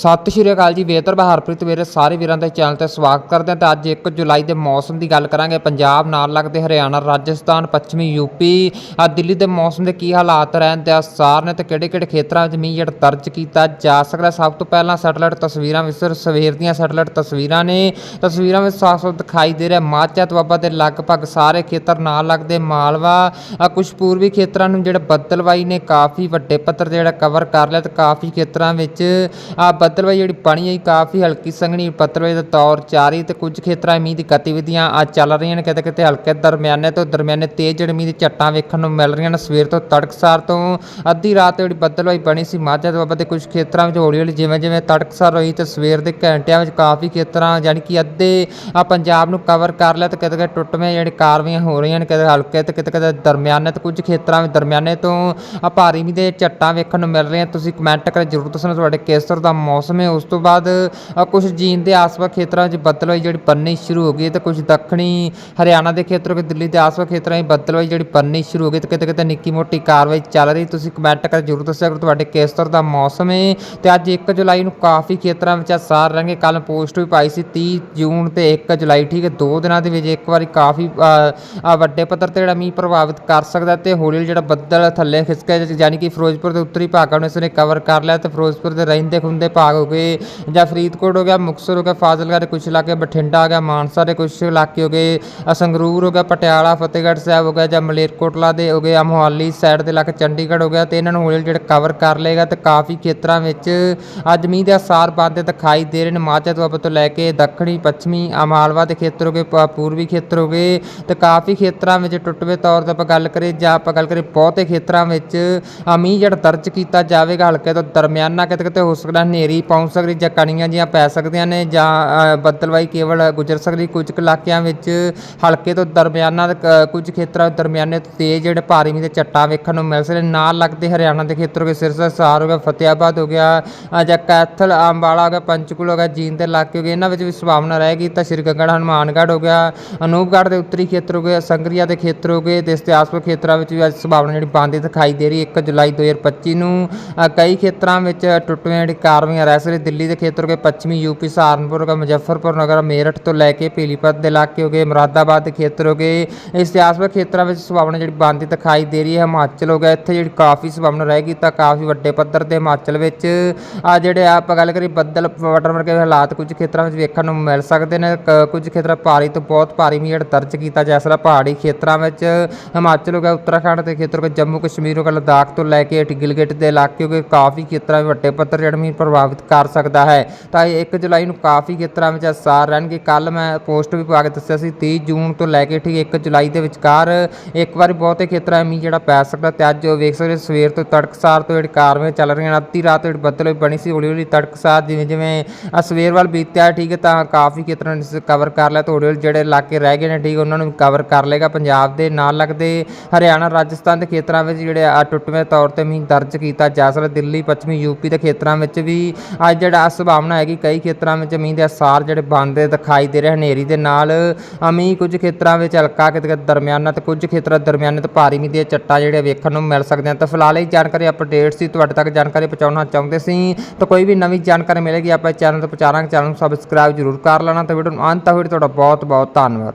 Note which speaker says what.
Speaker 1: ਸਤਿ ਸ਼੍ਰੀ ਅਕਾਲ ਜੀ ਵੇਦਰ ਹਰਪ੍ਰੀਤ ਮੇਰੇ ਸਾਰੇ ਵੀਰਾਂ ਦੇ ਚੈਨਲ ਤੇ ਸਵਾਗਤ ਕਰਦੇ ਹਾਂ ਤੇ ਅੱਜ 1 ਜੁਲਾਈ ਦੇ ਮੌਸਮ ਦੀ ਗੱਲ ਕਰਾਂਗੇ। ਪੰਜਾਬ ਨਾਲ ਲੱਗਦੇ ਹਰਿਆਣਾ, ਰਾਜਸਥਾਨ, ਪੱਛਮੀ ਯੂਪੀ, ਆ ਦਿੱਲੀ ਦੇ ਮੌਸਮ ਦੇ ਕੀ ਹਾਲਾਤ ਰਹਿਣ ਦੇ ਆਸਾਰ ਨੇ ਤੇ ਕਿਹੜੇ-ਕਿਹੜੇ ਖੇਤਰਾਂ ਵਿੱਚ ਮੀਂਹ ਜਿਹੜਾ ਦਰਜ ਕੀਤਾ ਜਾ ਸਕਦਾ ਸਭ ਤੋਂ ਪਹਿਲਾਂ ਸੈਟਲਾਈਟ ਤਸਵੀਰਾਂ ਵਿੱਚ ਸਵੇਰ ਦੀਆਂ ਸੈਟਲਾਈਟ ਤਸਵੀਰਾਂ ਨੇ। ਤਸਵੀਰਾਂ ਵਿੱਚ ਸਾਫ਼-ਸਾਫ਼ ਦਿਖਾਈ ਦੇ ਰਿਹਾ, ਮਾਝਾ ਦੁਆਬਾ ਦੇ ਲਗਭਗ ਸਾਰੇ ਖੇਤਰ ਨਾਲ ਲੱਗਦੇ ਮਾਲਵਾ। ਆ ਕੁਝ ਪੂਰਬੀ ਖੇਤਰਾਂ ਨੂੰ ਜਿਹੜਾ ਬੱਦਲਵਾਈ ਨੇ, ਕਾਫੀ ਵੱਡੇ ਪੱਧਰ ਜਿਹੜਾ ਕਵਰ ਕਰ ਲਿਆ ਤੇ ਕਾਫੀ ਖੇਤਰਾਂ ਵਿੱਚ, ਆ ਬੱਦਲਵਾਈ ਜਿਹੜੀ ਬਣੀ ਹੈ ਕਾਫੀ ਹਲਕੀ ਸੰਘਣੀ ਬੱਦਲਵਾਈ ਦਾ ਤੌਰ ਜਾਰੀ ਤੇ ਕੁਝ ਖੇਤਰਾਂ ਮੀਂਹ ਦੀ ਗਤੀਵਿਧੀਆਂ ਆ ਚੱਲ ਰਹੀਆਂ ਨੇ, ਕਿਤੇ ਕਿਤੇ ਹਲਕੇ ਦਰਮਿਆਨੇ ਤੋਂ ਦਰਮਿਆਨੇ ਤੇਜ਼ ਜਿਹੜੀ ਮੀਂਹ ਦੀ ਝੱਟਾਂ ਵੇਖਣ ਨੂੰ ਮਿਲ ਰਹੀਆਂ ਨੇ। ਸਵੇਰ ਤੋਂ ਤੜਕਸਾਰ ਤੋਂ ਅੱਧੀ ਰਾਤ ਜਿਹੜੀ ਬੱਦਲਵਾਈ ਬਣੀ ਸੀ, ਮਾਝਾ ਦੁਆਬਾ ਦੇ ਕੁਝ ਖੇਤਰਾਂ ਵਿੱਚ ਹੌਲੀ ਹੌਲੀ ਜਿਵੇਂ ਜਿਵੇਂ ਤੜਕਸਾਰ ਹੋਈ ਤੇ ਸਵੇਰ ਦੇ ਘੰਟਿਆਂ ਵਿੱਚ ਕਾਫੀ ਖੇਤਰਾਂ ਯਾਨੀ ਕਿ ਅੱਧੇ ਆ ਪੰਜਾਬ ਨੂੰ ਕਵਰ ਕਰ ਲਿਆ ਤੇ ਕਿਤੇ ਕਿਤੇ ਟੁੱਟਵੇਂ ਜਿਹੜੇ ਕਾਰਵਾਈਆਂ ਹੋ ਰਹੀਆਂ ਨੇ, ਕਿਤੇ ਹਲਕੇ ਤੇ ਕਿਤੇ ਕਿਤੇ ਦਰਮਿਆਨੇ ਤੇ ਕੁਝ ਖੇਤਰਾਂ ਵਿੱਚ ਦਰਮਿਆਨੇ ਤੋਂ ਆ ਭਾਰੀ ਮੀਂਹ ਦੇ ਝੱਟਾਂ ਵੇਖਣ ਨੂੰ ਮਿਲ ਰਹੀਆਂ ਤੁਸੀਂ ਕਮੈਂਟ ਕਰ ਜਰੂਰ ਦੱਸਣਾ ਤੁਹਾਡੇ ਕੇਸਰ ਦਾ ਮੌਸਮ ਹੈ। ਉਸ ਤੋਂ ਬਾਅਦ ਆ ਕੁਝ ਜੀਨ ਦੇ ਆਸ-ਪਾਸ ਖੇਤਰਾਂ 'ਚ ਬੱਦਲਵਾਈ ਜਿਹੜੀ ਬਣਨੀ ਸ਼ੁਰੂ ਹੋ ਗਈ ਹੈ ਤੇ ਕੁਝ ਦੱਖਣੀ ਹਰਿਆਣਾ ਦੇ ਖੇਤਰ ਕਿ ਦਿੱਲੀ ਦੇ ਆਸ-ਪਾਸ ਖੇਤਰਾਂ 'ਚ ਬੱਦਲਵਾਈ ਜਿਹੜੀ ਬਣਨੀ ਸ਼ੁਰੂ ਹੋ ਗਈ ਤੇ ਕਿਤੇ ਕਿਤੇ ਨਿੱਕੀ ਮੋਟੀ ਕਾਰਵਾਈ ਚੱਲ ਰਹੀ। ਤੁਸੀਂ ਕਮੈਂਟ ਕਰਕੇ ਜਰੂਰ ਦੱਸਿਆ ਕਰੋ ਤੁਹਾਡੇ ਕਿਸ ਤਰ੍ਹਾਂ ਦਾ ਮੌਸਮ ਹੈ। ਤੇ ਅੱਜ 1 ਜੁਲਾਈ ਨੂੰ ਕਾਫੀ ਖੇਤਰਾਂ ਵਿੱਚ ਸਾਰ ਰਹਿਣਗੇ ਕੱਲ ਪੋਸਟ ਵੀ ਪਾਈ ਸੀ 30 ਜੂਨ ਤੇ 1 ਜੁਲਾਈ, ਠੀਕ ਹੈ। ਦੋ ਦਿਨਾਂ ਦੇ ਵਿੱਚ ਇੱਕ ਵਾਰੀ ਕਾਫੀ ਵੱਡੇ ਪੱਧਰ ਤੇ ਜਿਹੜਾ ਮੀਂਹ ਪ੍ਰਭਾਵਿਤ ਕਰ ਸਕਦਾ ਤੇ ਹੌਲੀ ਜਿਹੜਾ ਬੱਦਲ ਥੱਲੇ ਖਿਸਕ ਯਾਨੀ ਕਿ ਫਿਰੋਜ਼ਪੁਰ ਦੇ ਉੱਤਰੀ ਭਾਗਾਂ ਨੂੰ ਇਸਨੇ ਕਵਰ ਕਰ ਲਿਆ ਤੇ ਫਿਰੋਜ਼ਪੁਰ ਦੇ ਰਹਿੰਦੇ ਖੁੰਦੇ ਭਾਗ ਹੋ ਗਏ ਜਾਂ ਫਰੀਦਕੋਟ ਹੋ ਗਿਆ, ਮੁਕਤਸਰ ਹੋ ਗਿਆ, ਫਾਜ਼ਿਲਕਾ ਦੇ ਕੁਝ ਇਲਾਕੇ, ਬਠਿੰਡਾ ਆ ਗਿਆ, ਮਾਨਸਾ ਦੇ ਕੁਝ ਇਲਾਕੇ ਹੋ ਗਏ ਸੰਗਰੂਰ ਹੋ ਗਿਆ, ਪਟਿਆਲਾ, ਫਤਿਹਗੜ੍ਹ ਸਾਹਿਬ ਹੋ ਗਿਆ ਜਾਂ ਮਲੇਰਕੋਟਲਾ ਦੇ ਹੋ ਗਏ ਮੋਹਾਲੀ ਸਾਈਡ ਦੇ ਇਲਾਕੇ, ਚੰਡੀਗੜ੍ਹ ਹੋ ਗਿਆ, ਤੇ ਇਹਨਾਂ ਨੂੰ ਹੌਲੀ ਜਿਹੜਾ ਕਵਰ ਕਰ ਲਏਗਾ ਤੇ ਕਾਫੀ ਖੇਤਰਾਂ ਵਿੱਚ ਅੱਜ ਮੀਂਹ ਦੇ ਅਸਾਰ ਬਣਦੇ ਦਿਖਾਈ ਦੇ ਰਹੇ ਨੇ। ਮਾਝਾ ਦੁਆਬਾ ਤੋਂ ਲੈ ਕੇ ਦੱਖਣੀ, ਪੱਛਮੀ ਆ ਮਾਲਵਾ ਦੇ ਖੇਤਰ ਹੋ ਗਏ ਪੂਰਬੀ ਖੇਤਰ ਹੋ ਗਏ, ਤੇ ਕਾਫੀ ਖੇਤਰਾਂ ਵਿੱਚ ਟੁੱਟਵੇਂ ਤੌਰ ਤੇ ਆਪਾਂ ਗੱਲ ਕਰੀਏ ਜਾਂ ਆਪਾਂ ਗੱਲ ਕਰੀਏ ਬਹੁਤੇ ਖੇਤਰਾਂ ਵਿੱਚ ਆ ਮੀਂਹ ਜਿਹੜਾ ਦਰਜ ਕੀਤਾ ਜਾਵੇਗਾ, ਹਲਕੇ ਤੋਂ ਦਰਮਿਆਨਾ ਕਿਤੇ ਕਿਤੇ ਹੋ ਸਕਦਾ, ਹਨੇਰੀ ਪਹੁੰਚ ਸਕਦੀ ਜਾਂ ਕਣੀਆਂ ਜੀਆਂ ਪੈ ਸਕਦੀਆਂ ਨੇ ਜਾਂ ਅ, ਬੱਦਲਵਾਈ ਕੇਵਲ ਗੁਜ਼ਰ ਸਕਦੀ ਕੁਝ ਕੁ ਇਲਾਕਿਆਂ ਵਿੱਚ ਹਲਕੇ ਤੋਂ ਦਰਮਿਆਨਾ ਕੁਝ ਖੇਤਰਾਂ ਵਿੱਚ ਦਰਮਿਆਨੇ ਤੋਂ ਤੇਜ਼ ਜਿਹੜੇ ਭਾਰੀ ਮੀਂਹ ਦੇ ਝੱਟਾਂ ਵੇਖਣ ਨੂੰ ਮਿਲ ਸਕਦੇ ਨਾਲ ਲੱਗਦੇ ਹਰਿਆਣਾ ਦੇ ਖੇਤਰ ਹੋ ਗਏ ਸਿਰਸਾ ਸਾਰ ਹੋ ਗਿਆ ਫਤਿਆਬਾਦ ਹੋ ਗਿਆ ਜਾਂ ਕੈਥਲ ਅੰਬਾਲਾ ਹੋ ਗਿਆ ਪੰਚਕੂਲਾ ਹੋ ਗਿਆ ਜੀਂਦ ਦੇ ਇਲਾਕੇ ਹੋ ਗਏ ਇਹਨਾਂ ਵਿੱਚ ਵੀ ਸੰਭਾਵਨਾ ਰਹੇਗੀ ਤਾਂ ਸ਼੍ਰੀ ਗੰਗੜ ਹਨੂਮਾਨਗੜ੍ਹ ਹੋ ਗਿਆ ਅਨੂਪਗੜ੍ਹ ਦੇ ਉੱਤਰੀ ਖੇਤਰ ਹੋ ਗਿਆ ਸੰਗਰੀਆ ਦੇ ਖੇਤਰ ਹੋ ਗਏ ਤੇ ਇਸ ਦੇ ਆਸ-ਪਾਸ ਖੇਤਰਾਂ ਵਿੱਚ ਵੀ ਅੱਜ ਸੰਭਾਵਨਾ ਜਿਹੜੀ ਬਣਦੀ ਦਿਖਾਈ ਦੇ ਰਹੀ 1 ਜੁਲਾਈ 2025 ਨੂੰ। ਕਈ ਖੇਤਰਾਂ ਵਿੱਚ ਟੁੱਟਵੇਂ ਜਿਹੜੀ ਕਾਰਵਾਈਆਂ ਰਹਿ ਸਕਦੀ ਦਿੱਲੀ ਦੇ ਖੇਤਰ ਹੋ ਗਏ, ਪੱਛਮੀ ਯੂਪੀ, ਸਹਾਰਨਪੁਰ ਹੋ ਗਿਆ ਮੁਜ਼ੱਫਰਪੁਰ ਨਗਰ, ਮੇਰਠ ਤੋਂ ਲੈ ਕੇ ਪੀਲੀਪਤ ਦੇ ਇਲਾਕੇ ਹੋ ਗਏ, ਮੁਰਾਦਾਬਾਦ ਦੇ ਖੇਤਰ ਹੋ ਗਏ। ਇਸ ਦੇ ਆਸ-ਪਾਸ ਖੇਤਰਾਂ ਵਿੱਚ ਸੰਭਾਵਨਾ ਜਿਹੜੀ ਬਣਦੀ ਦਿਖਾਈ ਦੇ ਰਹੀ ਹੈ, ਹਿਮਾਚਲ ਹੋ ਗਿਆ। ਇੱਥੇ ਜਿਹੜੀ ਕਾਫੀ ਸੰਭਾਵਨਾ ਰਹੇਗੀ ਤਾਂ ਕਾਫੀ ਵੱਡੇ ਪੱਧਰ ਤੇ ਹਿਮਾਚਲ ਵਿੱਚ ਆ ਜਿਹੜੇ ਆਪਾਂ ਗੱਲ ਕਰੀ ਬੱਦਲ ਵਟਰ ਵਰਗੇ ਹਾਲਾਤ ਕੁਝ ਖੇਤਰਾਂ ਵਿੱਚ ਵੇਖਣ ਨੂੰ ਮਿਲ ਸਕਦੇ ਨੇ। ਕ- ਕੁਝ ਖੇਤਰਾਂ ਭਾਰੀ ਤੋਂ ਬਹੁਤ ਭਾਰੀ ਮੀਂਹ ਜਿਹੜਾ ਦਰਜ ਕੀਤਾ ਜਾ ਸਕਦਾ ਪਹਾੜੀ ਖੇਤਰਾਂ ਵਿੱਚ। ਹਿਮਾਚਲ ਹੋ ਗਿਆ, ਉੱਤਰਾਖੰਡ ਦੇ ਖੇਤਰ ਹੋ ਗਏ ਜੰਮੂ ਕਸ਼ਮੀਰ ਹੋ ਗਿਆ, ਲਦਾਖ ਤੋਂ ਲੈ ਕੇ ਗਿਲਗਿਟ ਦੇ ਇਲਾਕੇ ਹੋ ਗਏ। ਕਾਫੀ ਖੇਤਰਾਂ ਵਿੱਚ ਵੱਡੇ ਪੱਧਰ ਜਿਹੜੇ ਮੀਂਹ ਪ੍ਰਭਾਵਿਤ ਕਰ ਸਕਦਾ ਹੈ। ਤਾਂ ਇਹ 1 ਜੁਲਾਈ ਨੂੰ ਕਾਫੀ ਖੇਤਰਾਂ ਵਿੱਚ ਅਸਾਰ ਰਹਿਣਗੇ। ਕੱਲ ਮੈਂ ਪੋਸਟ ਵਿਭਾਗ ਦੱਸਿਆ ਸੀ 30 ਜੂਨ ਤੋਂ ਲੈ ਕੇ ਠੀਕ 1 ਜੁਲਾਈ ਦੇ ਵਿਚਕਾਰ ਇੱਕ ਵਾਰੀ ਬਹੁਤੇ ਖੇਤਰਾਂ ਮੀਂਹ ਜਿਹੜਾ ਪੈ ਸਕਦਾ ਤੇ ਅੱਜ ਉਹ ਵੇਖ ਸਕਦੇ ਸਵੇਰ ਤੋਂ ਤੜਕਸਾਰ ਤੋਂ ਜਿਹੜੀ ਕਾਰਵਾਈ ਚੱਲ ਰਹੀਆਂ ਨੇ, ਅੱਧੀ ਰਾਤ ਜਿਹੜੀ ਬੱਦਲ ਬਣੀ ਸੀ ਹੌਲੀ ਹੌਲੀ ਤੜਕਸਾਰ ਜਿਵੇਂ ਜਿਵੇਂ ਸਵੇਰ ਵੱਲ ਬੀਤਿਆ, ਠੀਕ ਹੈ, ਤਾਂ ਕਾਫੀ ਖੇਤਰਾਂ ਨੂੰ ਕਵਰ ਕਰ ਲਿਆ ਤੇ ਹੌਲੀ ਹੌਲੀ ਜਿਹੜੇ ਇਲਾਕੇ ਰਹਿ ਗਏ ਨੇ, ਠੀਕ, ਉਹਨਾਂ ਨੂੰ ਕਵਰ ਕਰ ਲੇਗਾ ਪੰਜਾਬ ਦੇ ਨਾਲ ਲੱਗਦੇ ਹਰਿਆਣਾ, ਰਾਜਸਥਾਨ ਦੇ ਖੇਤਰਾਂ ਵਿੱਚ ਜਿਹੜੇ ਆ ਟੁੱਟਵੇਂ ਤੌਰ ਤੇ ਮੀਂਹ ਦਰਜ ਕੀਤਾ ਜਾ ਸਕਦਾ, ਦਿੱਲੀ, ਪੱਛਮੀ ਯੂਪੀ ਦੇ ਖੇਤਰਾਂ ਵਿੱਚ ਵੀ ਅੱਜ ਜਿਹੜਾ ਸੰਭਾਵਨਾ ਹੈਗੀ, ਕਈ ਖੇਤਰਾਂ ਵਿੱਚ ਮੀਂਹ ਦੇ ਅਸਾਰ ਜਿਹੜੇ ਬਣਦੇ ਦਿਖਾਈ ਦੇ ਰਹੇ, ਹਨੇਰੀ ਦੇ ਨਾਲ ਆ ਮੀਂਹ ਕੁਝ ਖੇਤਰਾਂ ਵਿੱਚ ਹਲਕਾ ਕਿਤੇ ਕਿਤੇ ਦਰਮਿਆਨਾ ਤੇ ਕੁਝ ਖੇਤਰਾਂ ਦਰਮਿਆਨੇ ਤੇ ਭਾਰੀ ਮੀਂਹ ਦੀਆਂ ਚੱਟਾਂ ਜਿਹੜੇ ਵੇਖਣ ਨੂੰ ਮਿਲ ਸਕਦੇ ਹਨ ਤਾਂ ਫਿਲਹਾਲ ਇਹ ਜਾਣਕਾਰੀ ਅਪਡੇਟ ਸੀ, ਤੁਹਾਡੇ ਤੱਕ ਜਾਣਕਾਰੀ ਪਹੁੰਚਾਉਣਾ ਚਾਹੁੰਦੇ ਸੀ। ਤਾਂ ਕੋਈ ਵੀ ਨਵੀਂ ਜਾਣਕਾਰੀ ਮਿਲੇਗੀ, ਆਪਾਂ ਚੈਨਲ ਤੇ ਪਹੁੰਚਾਵਾਂਗੇ। ਚੈਨਲ ਨੂੰ ਸਬਸਕ੍ਰਾਈਬ ਜ਼ਰੂਰ ਕਰ ਲੈਣਾ ਤੇ ਵੀਡੀਓ ਨੂੰ ਅੰਤ ਤੱਕ ਤੁਹਾਡਾ ਬਹੁਤ ਬਹੁਤ ਧੰਨਵਾਦ।